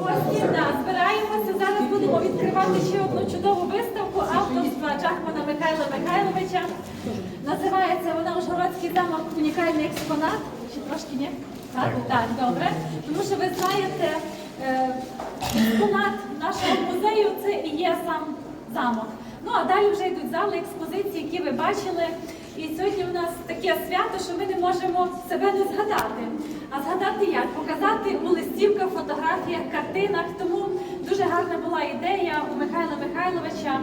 Гості, да, збираємося. Зараз будемо відкривати ще одну чудову виставку авторства Джахмана Михайла Михайловича. Називається вона Ужгородський замок унікальний експонат. Чи трошки ні? Так, так, добре. Тому що ви знаєте, е, експонат нашого музею це і є сам замок. Ну а далі вже йдуть зали експозиції, які ви бачили. І сьогодні у нас таке свято, що ми не можемо себе не згадати. А згадати як? Показати у листівках, фотографіях, картинах. Тому дуже гарна була ідея у Михайла Михайловича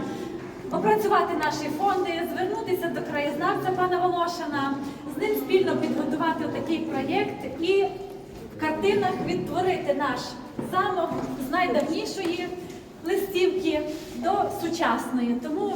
опрацювати наші фонди, звернутися до краєзнавця пана Волошина, з ним спільно підготувати такий проєкт і в картинах відтворити наш замок з найдавнішої листівки до сучасної. Тому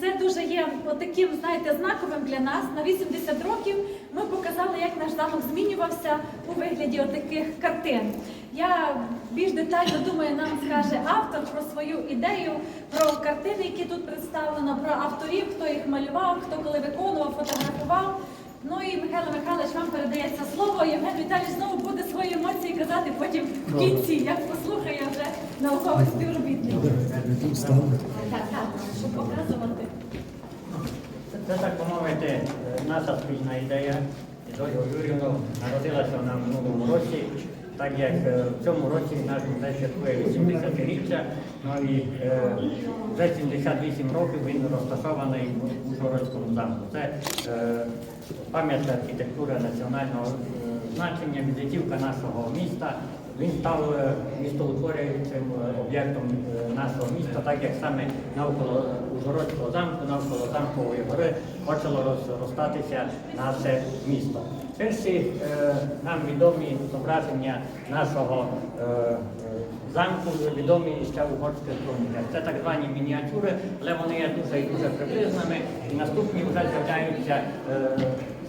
це дуже є таким, знаєте, знаковим для нас. На 80 років ми показали, як наш замок змінювався у вигляді отаких картин. Я більш детально думаю, нам скаже автор про свою ідею, про картини, які тут представлено, про авторів, хто їх малював, хто коли виконував, фотографував. Ну і Михайло Михайлович, вам передається слово. Євген Віталійович знову буде свої емоції казати потім в кінці, як послухає вже науковий співробітник. Так, так, щоб показувати. Це так би мовити, е, наша спільна ідея з Ольгою Юрівною народилася вона в минулому році, так як е, в цьому році наш музей святкує 80-річчя, ну і е, вже 78 років він розташований в Ужгородському замку. Це е, пам'ятка архітектури національного значення, візитівка нашого міста. Він став е, містоутворюючим е, об'єктом е, нашого міста, так як саме навколо Ужгородського замку, навколо замкової гори почало розростатися наше місто. Перші е, нам відомі зображення нашого е, замку відомі ще в угорських хроніках. Це так звані мініатюри, але вони є дуже і дуже приблизними. І наступні вже з'являються е,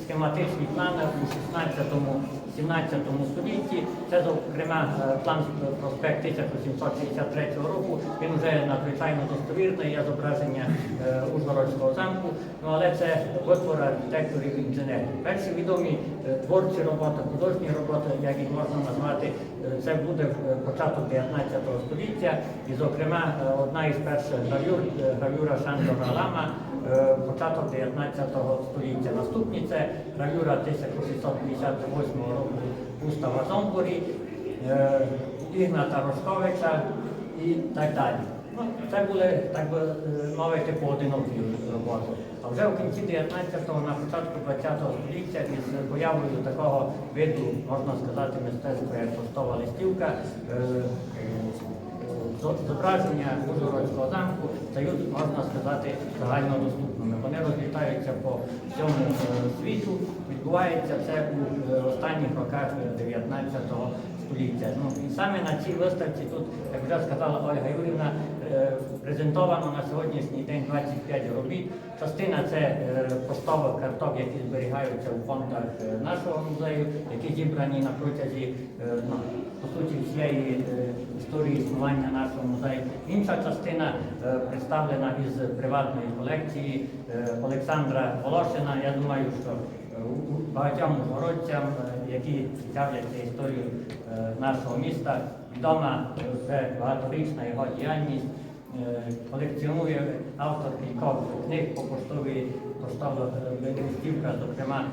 схематичні плани у 16-17 столітті. Це, зокрема, е, план проспект 1763 року. Він вже надзвичайно достовірний, є зображення е, Ужгородського замку. Ну але це витвор архітекторів інженерів. Перші відомі е, творчі роботи, художні роботи, як їх можна назвати, це буде початок 19 століття. І, зокрема, одна із перших гравюр, гравюра Шандора Лама, початок 19 століття. Наступні це гравюра 1658 року Густава Зомборі, е, Ігната Ростовича і так далі. Ну, це були, так би е, мовити, поодинокі роботи. А вже в кінці 19-го, на початку 20-го століття із появою такого виду, можна сказати, мистецтва як поштова листівка, е, зображення Ужгородського замку стають, можна сказати, загальнодоступними. Вони розлітаються по всьому е, світу. Відбувається це у е, останніх роках 19 століття. Ну, і саме на цій виставці тут, як вже сказала Ольга Юрівна, е, презентовано на сьогоднішній день 25 робіт. Частина це поштових карток, які зберігаються у фондах нашого музею, які зібрані на протязі ну, суті всієї е, історії існування нашого музею. Інша частина е, представлена із приватної колекції е, Олександра Волошина. Я думаю, що багатьом ужгородцям, е, які цікавляться історією нашого міста, відома вже багаторічна його діяльність. Колекціонує автор кількох книг по поштовій поштова листівка, зокрема,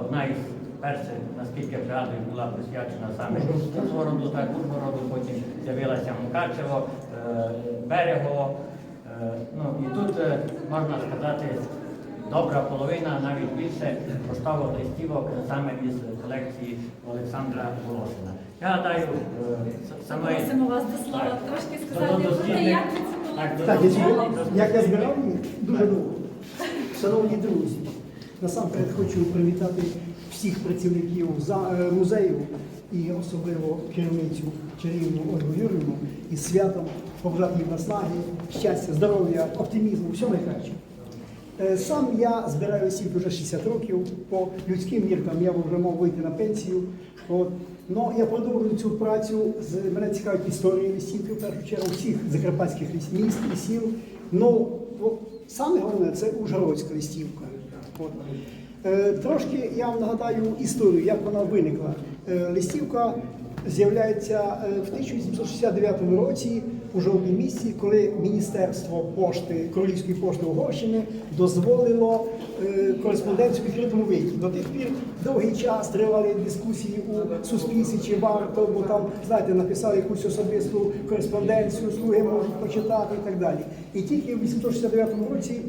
одна із перших, наскільки я пригадую, була присвячена саме Ужгороду, так Ужгороду, потім з'явилася Мукачево, е, Берегово. Е, Ну і тут е, можна сказати, добра половина, навіть більше поштових листівок саме із колекції Олександра Волошина. Я гадаю, саме Просимо вас до слова трошки сказати, про те, як ви цю Так, колекцію як я збирав дуже довго. Шановні друзі, насамперед хочу привітати всіх працівників е, музею і особливо керівницю чарівну Ольгу Юрівну із святом, побажати їм наснаги, щастя, здоров'я, оптимізму, всього найкращого. Е, Сам я збираю листівки вже 60 років. По людським міркам я вже мав вийти на пенсію. От. Ну, я продовжую цю працю. Мене цікавить історія листівки, в першу чергу, всіх закарпатських міст і сіл. Ну, саме головне це Ужгородська листівка. От. Е, Трошки я вам нагадаю історію, як вона виникла. Е, Листівка з'являється е, в 1869 році у жовтні місяці, коли Міністерство пошти Королівської пошти Угорщини дозволило кореспонденцію в відкритому виді. До тих пір довгий час тривали дискусії у суспільстві, чи варто, бо там, знаєте, написали якусь особисту кореспонденцію, слуги можуть почитати і так далі. І тільки в 1869 році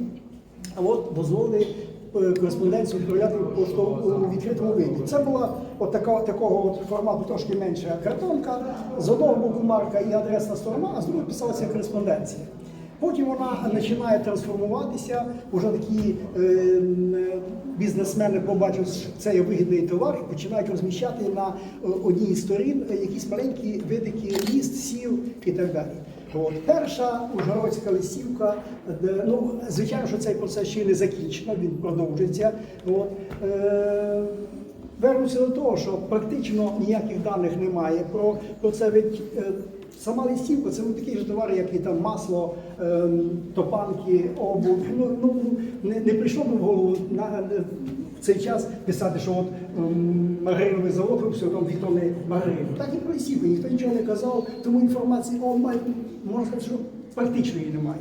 от дозволили кореспонденцію відправляти у відкритому виді. Це була от така, такого от формату трошки менша картонка. З одного боку марка і адресна сторона, а з другого писалася кореспонденція. Потім вона починає трансформуватися. Уже такі е, бізнесмени, побачивши, що це є вигідний товар, і починають розміщати на е, одній з сторін е, якісь маленькі видики міст, сіл і так далі. От. Перша Ужгородська листівка, де, ну, звичайно, що цей процес ще не закінчено, він продовжиться. От. Е, Вернуся до того, що практично ніяких даних немає про, про це. Ведь е, сама листівка це не такі ж товари, як і там масло, е, топанки, обув. Ну, ну, не, не прийшло б в голову на, в цей час писати, що от ем, маргариновий завод випустив там дві тонни. Так і про листівку, ніхто нічого не казав, тому інформації о, можна сказати, що практично її немає.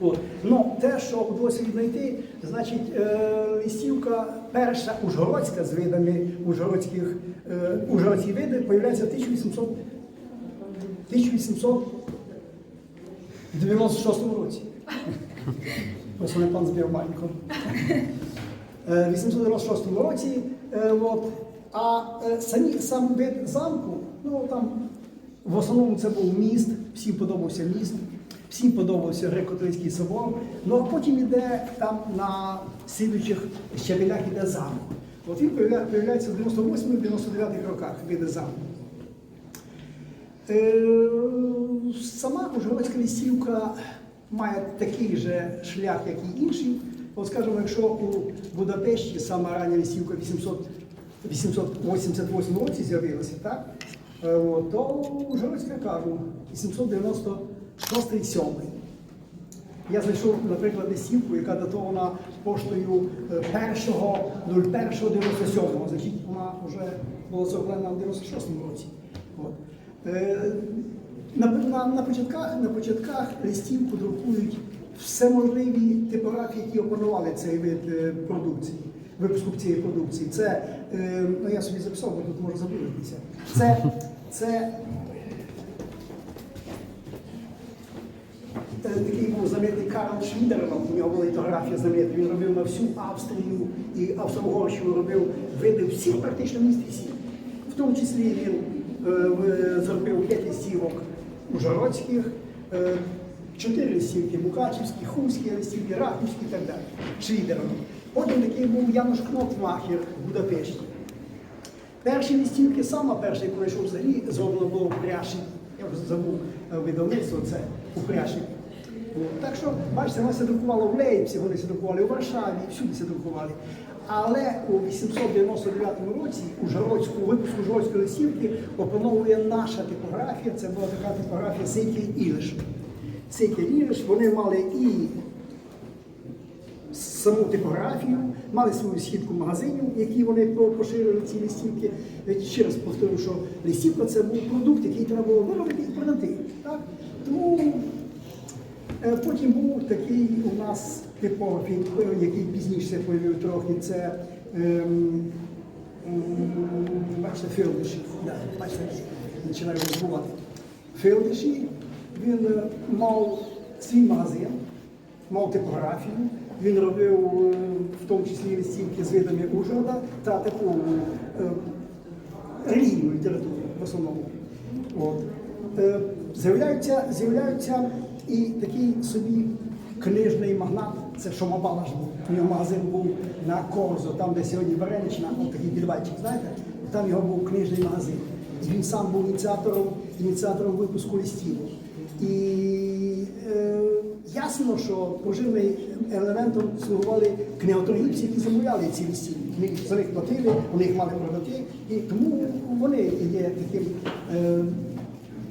От. Ну, те, що вдалося віднайти, значить, е, листівка перша ужгородська з видами ужгородських, е, ужгородські види появляється в 1800, 1896 році. Просто не пан збір маленько. В 896 році, е, от, а е, самі, сам вид замку, ну там в основному це був міст, всім подобався міст, всім подобався греко-католицький собор. Ну а потім іде там на слідуючих щабелях іде замок. От він появля- появляється в 98-99 роках, види замку. Е, Сама Ужгородська лісівка має такий же шлях, як і інші. От скажімо, якщо у Будапешті сама рання лісівка 800, 888 році з'явилася, так? Е, то Ужгородська кажу 896 7 я знайшов, наприклад, листівку, яка датована поштою е, 1.01.97, значить вона вже була зроблена в 96-му році. От. Е, На, на, початках, на початках листівку друкують всеможливі типографії, які опанували цей вид е, продукції, випуску цієї продукції. Це, е, ну я собі записав, бо тут можу забутися. Це, це Такий був знаменитий Карл Швідерман, у нього була літографія знаменита. Він робив на всю Австрію і Австро-Угорщину робив види всіх практично міст і сіл. В тому числі він зробив п'ять листівок ужгородських, е, чотири листівки Мукачівські, Хумські листівки, Рахівські і так далі. Швідерман. Потім такий був Януш Кнопфмахер в Будапешті. Перші листівки, сама перша, яку знайшов взагалі, зроблено було в. Я вже забув е, видавництво це у Пряші. Так що, бачите, вони се друкувало в Лейпці, вони друкували у Варшаві, всюди друкували. Але у 899 році Ужгородську, випуску Ужгородської листівки опановує наша типографія. Це була така типографія Сейки Ілиш. Сейки Ілиш, вони мали і саму типографію, мали свою східку магазинів, які вони поширили ці листівки. Я ще раз повторю, що листівка це був продукт, який треба було виробити і продати. Так? Тому е, потім був такий у нас е, який пізніше появив трохи, це ем, бачите, Філдиші. Да, бачите, розбувати. Філдиші, він е, мав свій магазин, мав типографію. Він робив е, в тому числі листівки з видами Ужгорода та таку е, релігійну літературу в основному. От. З'являються і такий собі книжний магнат, це Шомабалаш був. У нього магазин був на Корзо, там, де сьогодні Варенична, от такий підвальчик, знаєте? Там його був книжний магазин. Він сам був ініціатором, ініціатором випуску листів. І е, ясно, що поживним елементом слугували книготоргівці, які замовляли ці. Вони за них платили, вони їх мали продати, і тому вони є таким е,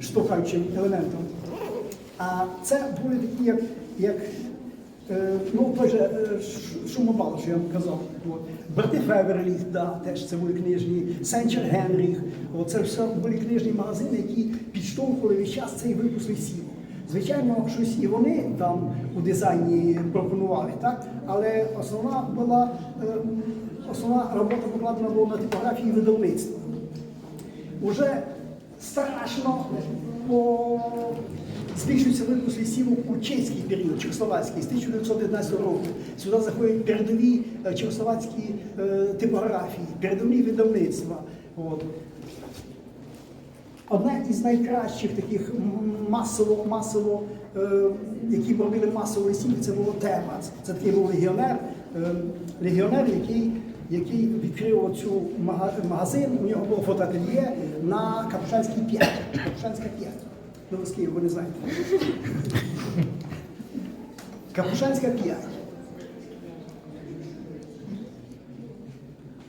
штовхаючим елементом. А це були такі, як, як Ну, той же е, Ш- що я вам казав. От. Брати Феверлі, да, теж це були книжні, Сенчер Генріх. От це все були книжні магазини, які підштовхували весь час цей випуск листів. Звичайно, щось і вони там у дизайні пропонували, так? але основна була е, основна робота покладена була на типографії видавництва. Уже страшно по... збільшується випуск лісів у чеський період, чехословацький, з 1919 року. Сюди заходять передові е, чехословацькі е, типографії, передові видавництва. От. Одне із найкращих таких масово, масово, е, які робили масово листів, це було Темац. Це такий був легіонер, е, легіонер, який, який відкрив оцю магазин. У нього було фотоательє на Капушанській 5. Капушанська 5. Ну, ви з Києва, не знаєте. Капушанська 5.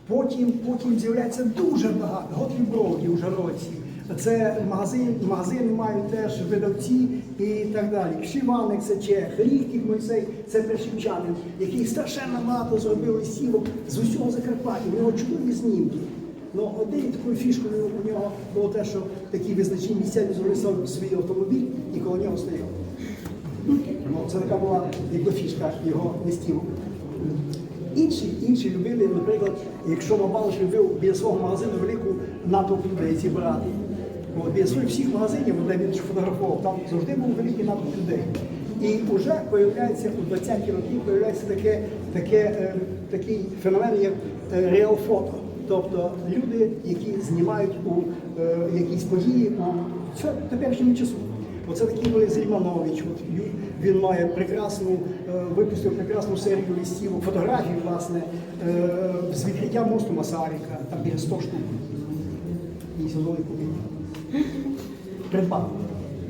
Потім, потім з'являється дуже багато. Готлі Броді у Жароці. Це магазин, магазин мають теж видавці і так далі. Кшиваник це чех, Ріхтік Мойсей це першівчанин, який страшенно багато зробив листівок з усього Закарпаття. У нього чудові знімки. Ну, однією такою фішкою у нього було те, що такі визначні місця він свій автомобіль і коло нього стояв. Ну, це така була якби фішка його листівок. Інші, інші любили, наприклад, якщо Мабалиш любив біля свого магазину велику натовп людей зібрати. От, біля своїх всіх магазинів, де він фотографував, там завжди був великий натовп людей. І вже появляється у 20-ті роки появляється таке, таке, е, такий феномен, як е, реал фото. Тобто люди, які знімають у е, якісь події у цьо- теперішньому часу. Оце такий були Зельманович. От він має прекрасну, е, випустив прекрасну серію листівок, фотографій, власне, е, з відкриття мосту Масарика, там біля 100 штук. І сюди купив. Придбав.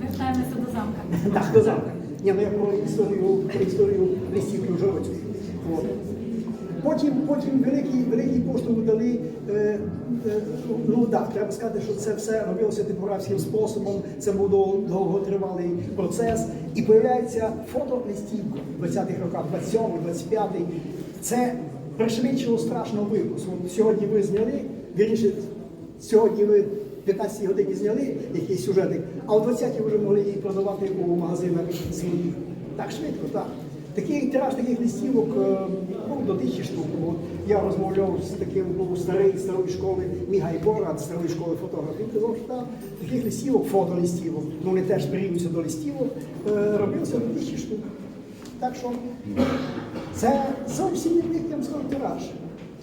Ми вдаємося до замка. Так, до замка. Ні, ну я про історію, про історію Ужгородської. От. Потім, потім великий, великий поштовх дали. Е, е, ну треба сказати, що це все робилося типографським способом, це був дов- довготривалий процес. І появляється фото листівка в 20-х роках, 27-й, 25-й. Це пришвидшило страшно випуск. Сьогодні ви зняли, вірніше, Сьогодні ви в 15 годині зняли якийсь сюжетик, а о 20 вже могли її продавати у магазинах своїх. Так швидко, так. Такий тираж таких листівок е, був до тисячі штук. Я розмовляв з таким був старий старої школи Мігай Борат, старої школи фотографів. Казав, що так, таких листівок, фотолистівок, ну вони теж прирівнюються до листівок, е, робилося до тисячі штук. Так що це зовсім не скажу, тираж.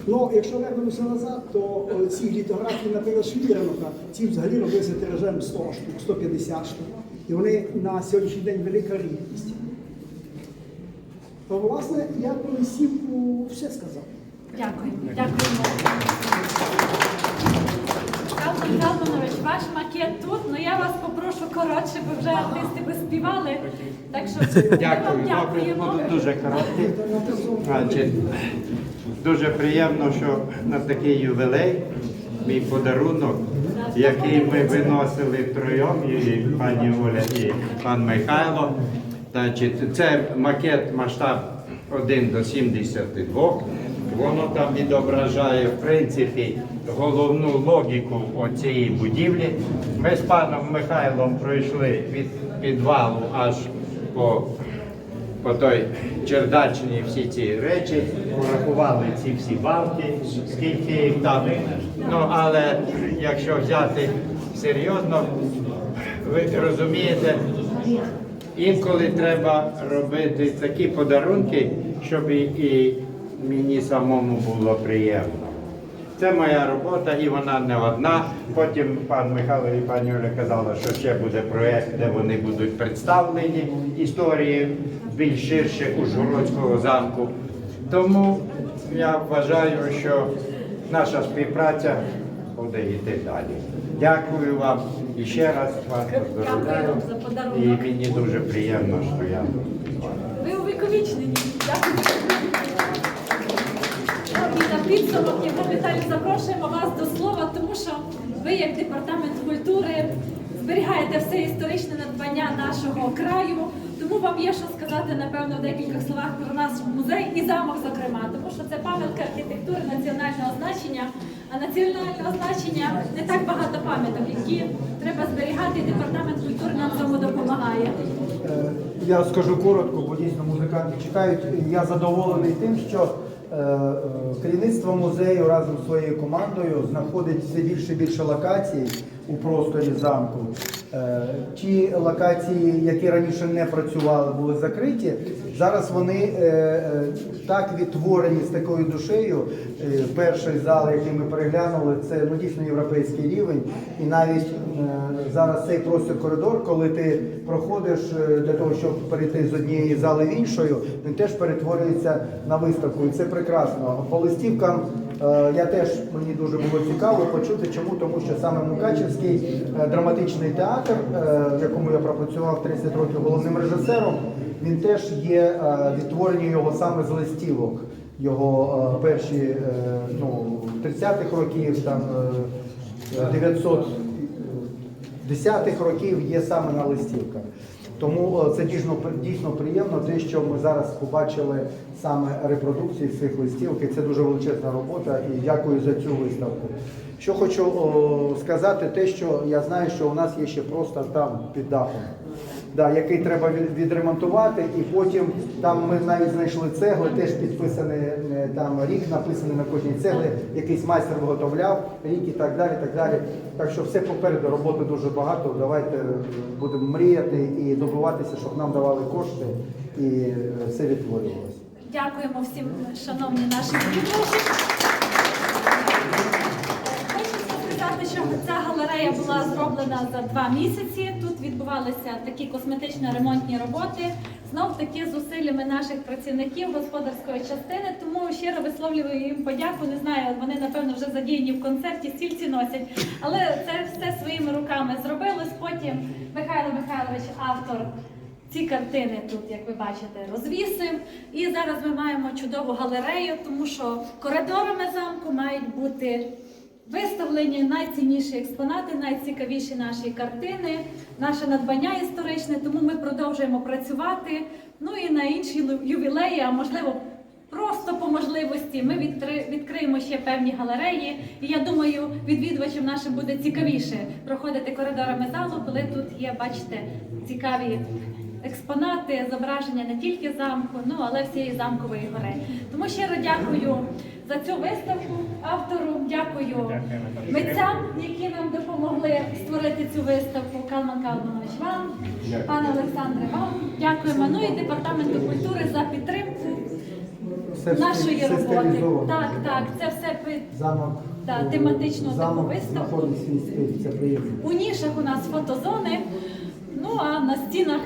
Ну, якщо вернемося назад, то е, ці літографії, наприклад, Швіренока, ці взагалі робилися тиражем 100 штук, 150 штук. І вони на сьогоднішній день велика рідкість. То, власне, я про листівку все сказав. Дякую. Дякуємо. Калман Калманович, ваш макет тут, ну я вас попрошу коротше, бо вже артисти би співали. Так що ми вам Дякую, добре, дякуємо. буду дуже. Значить, дуже приємно, що на такий ювілей мій подарунок, який ми виносили втроєм, і пані Оля, і пан Михайло. Значить, це макет масштаб 1 до 72. Воно там відображає, в принципі, головну логіку цієї будівлі. Ми з паном Михайлом пройшли від підвалу аж по по той чердачні всі ці речі, порахували ці всі балки, скільки їх там. Ну, але якщо взяти серйозно, ви розумієте, інколи треба робити такі подарунки, щоб і, мені самому було приємно. Це моя робота і вона не одна. Потім пан Михайло і пані Оля казали, що ще буде проєкт, де вони будуть представлені історії більш ширше Ужгородського замку. Тому я вважаю, що наша співпраця буде йти далі. Дякую вам і ще раз вас поздравляю. Дякую за подарунок. І мені дуже приємно, що я. Ви увіковічнені. Дякую. І на підсумок, Віталій, запрошуємо вас до слова, тому що ви, як департамент культури, зберігаєте все історичне надбання нашого краю. Тому вам є що сказати, напевно, в декількох словах про наш музей і замок, зокрема, тому що це пам'ятка архітектури національного значення. А національного значення не так багато пам'яток, які треба зберігати, і департамент культури нам цьому допомагає. Е, Я скажу коротко, бо дійсно музиканти чекають. Я задоволений тим, що е, е, керівництво музею разом з своєю командою знаходить все більше і більше локацій у просторі замку. Ті локації, які раніше не працювали, були закриті. Зараз вони е, е, так відтворені з такою душею. Е, Перший зал, який ми переглянули, це ну, дійсно європейський рівень. І навіть зараз цей простір коридор, коли ти проходиш для того, щоб перейти з однієї зали в іншою, він теж перетворюється на виставку. І це прекрасно. По листівкам я теж мені дуже було цікаво почути, чому тому, що саме Мукачевський драматичний театр, в якому я пропрацював 30 років головним режисером, він теж є е, відтворення його саме з листівок. Його е, перші е, ну, 30-х років, там е, 900 10-х років є саме на листівках. Тому це дійсно дійсно приємно, те, що ми зараз побачили саме репродукції цих листівок, і це дуже величезна робота. І дякую за цю виставку. Що хочу о, сказати, те, що я знаю, що у нас є ще просто там під дахом. Да, який треба відремонтувати, і потім там ми навіть знайшли цегли, теж підписаний е, там рік написаний на кожній цеглі, якийсь майстер виготовляв, рік і так далі. Так далі. Так що все попереду, роботи дуже багато. Давайте е, будемо мріяти і добиватися, щоб нам давали кошти і е, все відтворювалося. Дякуємо всім, шановні наші відвідувачі. Хочеться сказати, що ця галерея була зроблена за два місяці. Тут відбувалися такі косметично-ремонтні роботи. Знов таки зусиллями наших працівників господарської частини. Тому щиро висловлюю їм подяку. Не знаю, вони напевно вже задіяні в концерті, стільці носять. Але це все своїми руками зробилось. Потім Михайло Михайлович, автор ці картини тут, як ви бачите, розвісив. І зараз ми маємо чудову галерею, тому що коридорами замку мають бути виставлені найцінніші експонати, найцікавіші наші картини, наше надбання історичне. Тому ми продовжуємо працювати. Ну і на інші ювілеї, а можливо. Просто по можливості ми відкри- відкриємо ще певні галереї, і я думаю, відвідувачам нашим буде цікавіше проходити коридорами залу, коли тут є, бачите, цікаві експонати, зображення не тільки замку, ну але всієї замкової гори. Тому щиро дякую за цю виставку автору, дякую митцям, які нам допомогли створити цю виставку. Калман Калманович вам, пане Олександре, вам дякуємо. Ну і департаменту культури за підтримку Все, нашої все роботи. Так, так, це все пи- Замок, е, тематичну таку виставку. це у нішах у нас фотозони. Ну а на стінах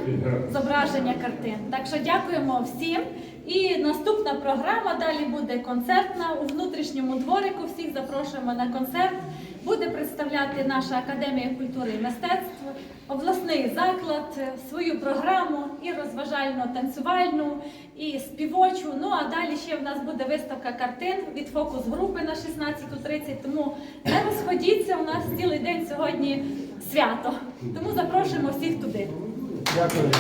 зображення картин. Так що дякуємо всім. І наступна програма далі буде концертна у внутрішньому дворику. Всіх запрошуємо на концерт. Буде представляти наша академія культури і мистецтв, обласний заклад, е, свою програму і розважальну, танцювальну, і співочу. Ну а далі ще в нас буде виставка картин від фокус групи на 16.30. Тому не розходіться. У нас цілий день сьогодні свято. Тому запрошуємо всіх туди. Дякую.